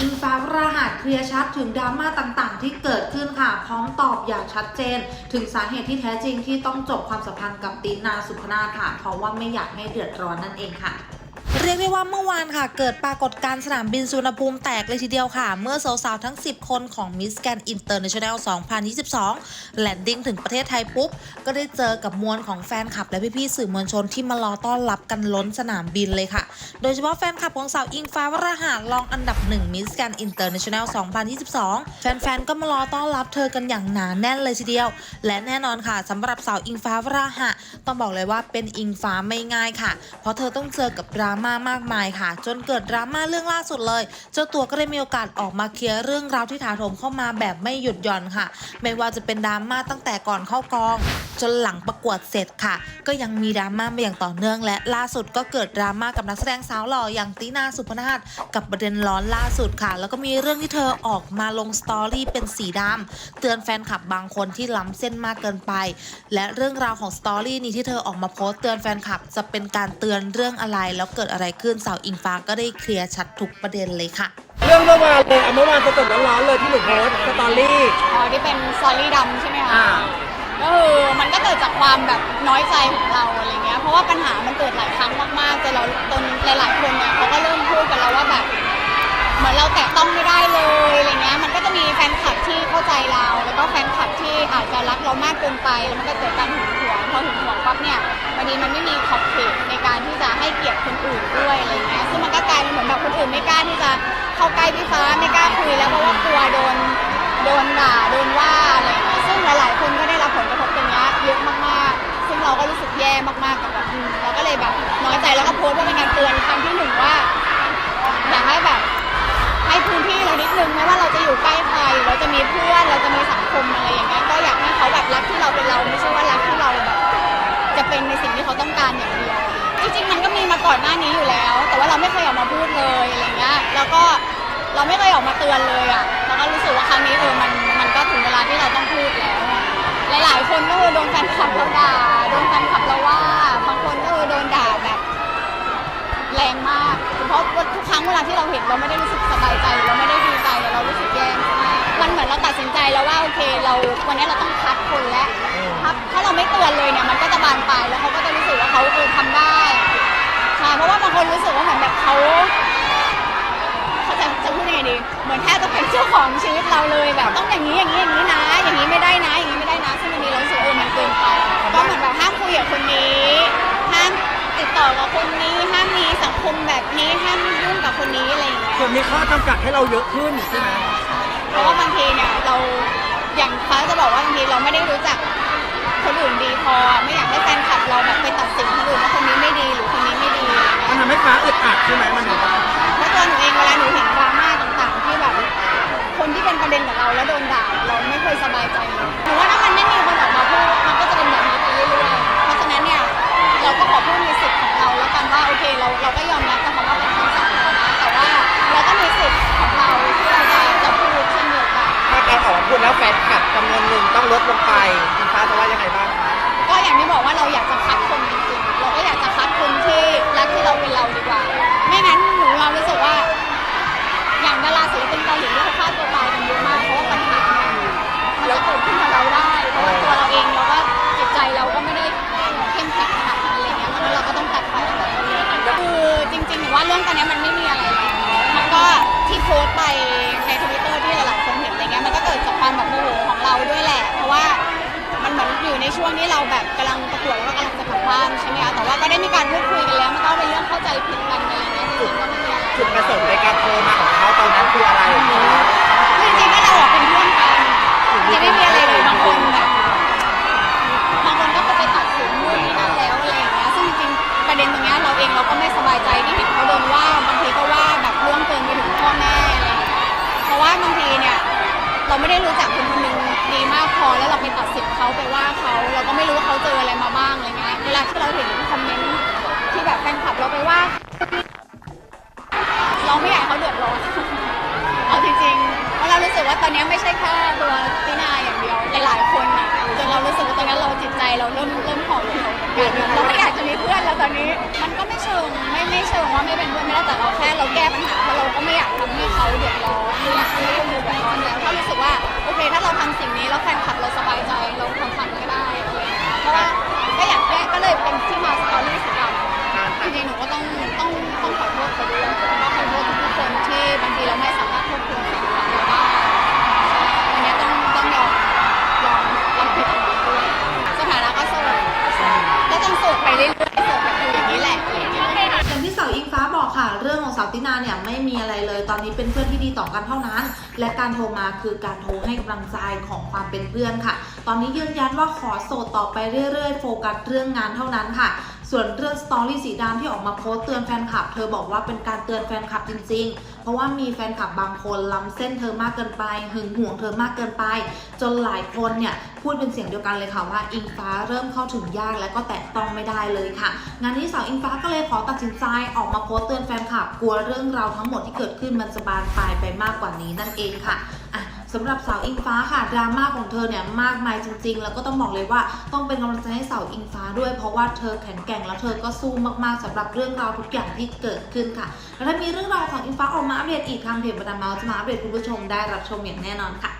อิงฟ้ารหัสเคลียร์ชัดถึงดราม่าต่างๆ ที่เกิดขึ้นค่ะพร้อมตอบอย่างชัดเจน ถึงสาเหตุที่แท้จริงที่ต้องจบความสัมพันธ์กับตีนาสุพนาค่ะ เพราะว่าไม่อยากให้เดือดร้อนนั่นเองค่ะ เรียกได้ว่าเมื่อวานค่ะ เกิดปรากฏการณ์สนามบินสุวรรณภูมิแตกเลยทีเดียวค่ะ เมื่อสาวๆทั้ง 10 คนของ Miss Grand International 2022 แลนดิ้งถึงประเทศไทยปุ๊บ ก็ได้เจอกับมวลของแฟนคลับและพี่ๆสื่อมวลชนที่มารอต้อนรับกันล้นสนามบินเลยค่ะ โดยเฉพาะแฟนคลับของสาวอิงฟ้าวราหะรองอันดับหนึ่ง Miss Grand International 2022 แฟนๆก็มารอต้อนรับเธอกันอย่างหนาแน่นเลยทีเดียว และแน่นอนค่ะสำหรับสาวอิงฟ้าวราหะต้องบอกเลยว่าเป็นอิงฟ้าไม่ง่ายค่ะ เพราะเธอต้องเจอกับดราม่ามากมายค่ะ จนเกิดดราม่าเรื่องล่าสุดเลย เจ้าตัวก็ได้มีโอกาสออกมาเคลียร์เรื่องราวที่ถาโถมเข้ามาแบบไม่หยุดหย่อนค่ะ ไม่ว่าจะเป็นดราม่าตั้งแต่ก่อนเข้ากอง จนหลังประกวดเสร็จค่ะ ก็ยังมีดราม่ามาอย่างต่อเนื่อง และล่าสุดก็เกิดดราม่ากับนักแสดงสาวหล่ออย่างตีนาสุพนาถกับประเด็นร้อนล่าสุดค่ะ แล้วก็มีเรื่องที่เธอออกมาลงสตอรี่เป็นสีดำเตือนแฟนคลับบางคนที่ล้ำเส้นมากเกินไป และเรื่องราวของสตอรี่นี้ที่เธอออกมาโพสต์เตือนแฟนคลับ จะเป็นการเตือนเรื่องอะไร แล้วเกิดอะไรขึ้นสาวอิงฟ้าก็ได้เคลียร์ชัดทุกประเด็นเลยค่ะเรื่องเมื่อวานเลยอะเมื่อวานสดๆร้อนๆเลยที่หนูโพสต์สตอรี่อ๋อที่เป็นซอรี่ดำใช่ไหมคะอ่า ก็คือมันก็เกิดจากความแบบน้อยใจของเราอะไรเงี้ย เพราะว่าปัญหามันเกิดหลายครั้งมากๆจนเราจนหลาย ๆ คนเนี่ยเขาก็เริ่มพูดกันแล้วว่าแบบเหมือนเราแตะต้องไม่ได้เลยอะไรเงี้ย มันก็จะมีแฟนคลับที่เข้าใจเรา แล้วก็แฟนคลับที่อาจจะรักเรามากเกินไป แล้วมันก็เกิดการหึงหวงพอหึงหวงปั๊บเนี่ยบางทีมันไม่มีขอบเขตในการที่จะให้เกียรติคนอื่นด้วยอะไรเงี้ย ซึ่งมันก็กลายเป็นเหมือนแบบคนอื่นไม่กล้าที่จะเข้าใกล้พี่ฟ้าไม่กล้าคุยแล้วเพราะว่ากลัวโดนโดนด่าโดนว่า เราไม่เคยออกมาเตือนเลยอะเราก็รู้สึกว่าครั้งนี้เออมันมันก็ถึงเวลาที่เราต้องพูดแล้วหลาย ๆ คนก็คือโดนแฟนคลับเราด่าโดนแฟนคลับเราว่าบางคนก็คือโดนด่าแบบแรงมาก เพราะทุกครั้งเวลาที่เราเห็นเราไม่ได้รู้สึกสบายใจ เราไม่ได้ดีใจเรารู้สึกแย่มากมันเหมือนเราตัดสินใจแล้วว่าโอเค เราวันนี้เราต้องคัดคนแล้วถ้าถ้าเราไม่เตือนเลยเนี่ยมันก็จะบานปลายแล้วเขาก็จะรู้สึกว่าเขา เราเลยแบบต้องอย่างนี้อย่างนี้อย่างนี้นะ อย่างนี้ไม่ได้นะ อย่างนี้ไม่ได้นะซึ่งวันนี้เรารู้สึกเออมันเกินไปก็เหมือนแบบห้ามคุยกับคนนี้ห้ามติดต่อกับคนนี้ห้ามมีสังคมแบบนี้ห้ามยุ่งกับคนนี้อะไรอย่างเงี้ย ส่วนมีข้อจำกัดให้เราเยอะขึ้นใช่ไหมเพราะว่าบางทีเนี่ยเราอย่างฟ้าจะบอกว่าบางทีเราไม่ได้รู้จักคนอื่นดีพอ ไม่อยากให้แฟนคลับเราแบบไปตัดสินคนอื่นว่าคนนี้ไม่ดีหรือคนนี้ไม่ดีอะไรมันเงี้ยทำให้ฟ้าอึดอัดใช่ไหมมันถึงว่าเพราะตัวหนูเองเวลาหนูเห็นดราม่าต่างๆ ที่แบบ คนที่เป็นประเด็นกับเราแล้วโดนด่าเราไม่เคยสบายใจเลยหนูว่าถ้ามันไม่มีคนออกมาพูดมันก็จะเป็นแบบนี้ไปเรื่อยๆเพราะฉะนั้นเนี่ยเราก็ขอพูดในสิทธิ์ของเราแล้วกันว่าโอเคเราเราก็ยอมรับกับคำว่าเป็นคำสั่งเรานะแต่ว่าเราก็มีสิทธิ์ของเราที่เราจะจะพูดเช่นเดียวกัน ถ้าการออกมาพูดแล้วแฟนคลับจำนวนหนึ่งต้องลดลงไปคุณฟ้าจะว่ายังไงบ้างคะ ก็อย่างที่บอกว่าเราอยากจะคัดคนจริงๆเราก็อยากจะคัดคนที่รักที่เราเป็นเราดีกว่า งๆหนูว่าเรื่องตอนนี้มันไม่มีอะไรแล้วมันก็ที่โพสต์ไปในทวิตเตอร์ที่หลายๆคนเห็นอะไรเงี้ยมันก็เกิดจากความแบบโมโหของเราด้วยแหละ เพราะว่ามันเหมือนอยู่ในช่วงที่เราแบบกำลังประกวดแล้วก็กำลังจะกลับบ้านใช่ไหมคะแต่ว่าก็ได้มีการพูดคุยกันแล้วมันก็เป็นเรื่องเข้าใจผิดกันอะไรเงี้ยจริงๆก็ไม่มีอะไร จุดประสงค์ในการโทรมาของเขาตอนนั้นคืออะไร คือจริงๆก็เราอะเป็นเพื่อนกันจะไม่มีอะไรเลยบางคน เราไม่ได้รู้จักคนคนหนึงดีมากพอแล้วเราไปตัดสินเขาไปว่าเขาเราก็ไม่รู้ว่าเขาเจออะไรมาบ้างอะไรเงี้ยเวลาที่เราเห็นคอมเมนต์ที่แบบแฟนคลับเราไปว่า เราไม่อยากให้เขาเดือดร้อน เอาจริงๆเพราะเรารู้สึกว่าตอนนี้ไม่ใช่แค่ตัวตินาอย่างเดียวหลายๆคนอะจนเรารู้สึกว่าตอนนี้เราจิตใจเราเริ่มเริ่มห่อเหี่ยวเหมือนกันเราไม่อยากจะมีเพื่อนแล้วตอนนี้ มันก็ไม่เชิงไม่ไม่เชิงว่าไม่เป็นเพื่อนไม่ได้แต่เราแค่เราแก้ปัญหาเพราะเราก็ไม่อยากทำให้เขาเดือดร้อน ถ้าเราทำสิ่งนี้แล้วแฟนคลับเรา อนนี้เป็นเพื่อนที่ดีต่อกันเท่านั้น และการโทรมาคือการโทรให้กำลังใจของความเป็นเพื่อนค่ะ ตอนนี้ยืนยันว่าขอโสดต่อไปเรื่อยๆ โฟกัสเรื่องงานเท่านั้นค่ะ ส่วนเรื่องสตอรี่สีดำที่ออกมาโพสเตือนแฟนคลับ เธอบอกว่าเป็นการเตือนแฟนคลับจริง ๆ เพราะว่ามีแฟนคลับบางคนล้ำเส้นเธอมากเกินไป หึงหวงเธอมากเกินไป จนหลายคนเนี่ยพูดเป็นเสียงเดียวกันเลยค่ะว่าอิงฟ้าเริ่มเข้าถึงยากและก็แตะต้องไม่ได้เลยค่ะ งานนี้สาวอิงฟ้าก็เลยขอตัดสินใจออกมาโพสเตือนแฟนคลับ กลัวเรื่องราวทั้งหมดที่เกิดขึ้นมันจะบานปลายไปมากกว่านี้นั่นเองค่ะอะ สำหรับสาวอิงฟ้าค่ะดราม่าของเธอเนี่ยมากมายจริง ๆ แล้วก็ต้องบอกเลยว่าต้องเป็นกำลังใจให้สาวอิงฟ้าด้วย เพราะว่าเธอแข็งแกร่งแล้วเธอก็สู้มากๆสำหรับเรื่องราวทุกอย่างที่เกิดขึ้นค่ะ แล้วถ้ามีเรื่องราวของอิงฟ้าออกมาอัปเดตอีกทางเพจบรรดาเมาส์จะมาอัปเดตคุณผู้ชมได้รับชมอย่างแน่นอนค่ะ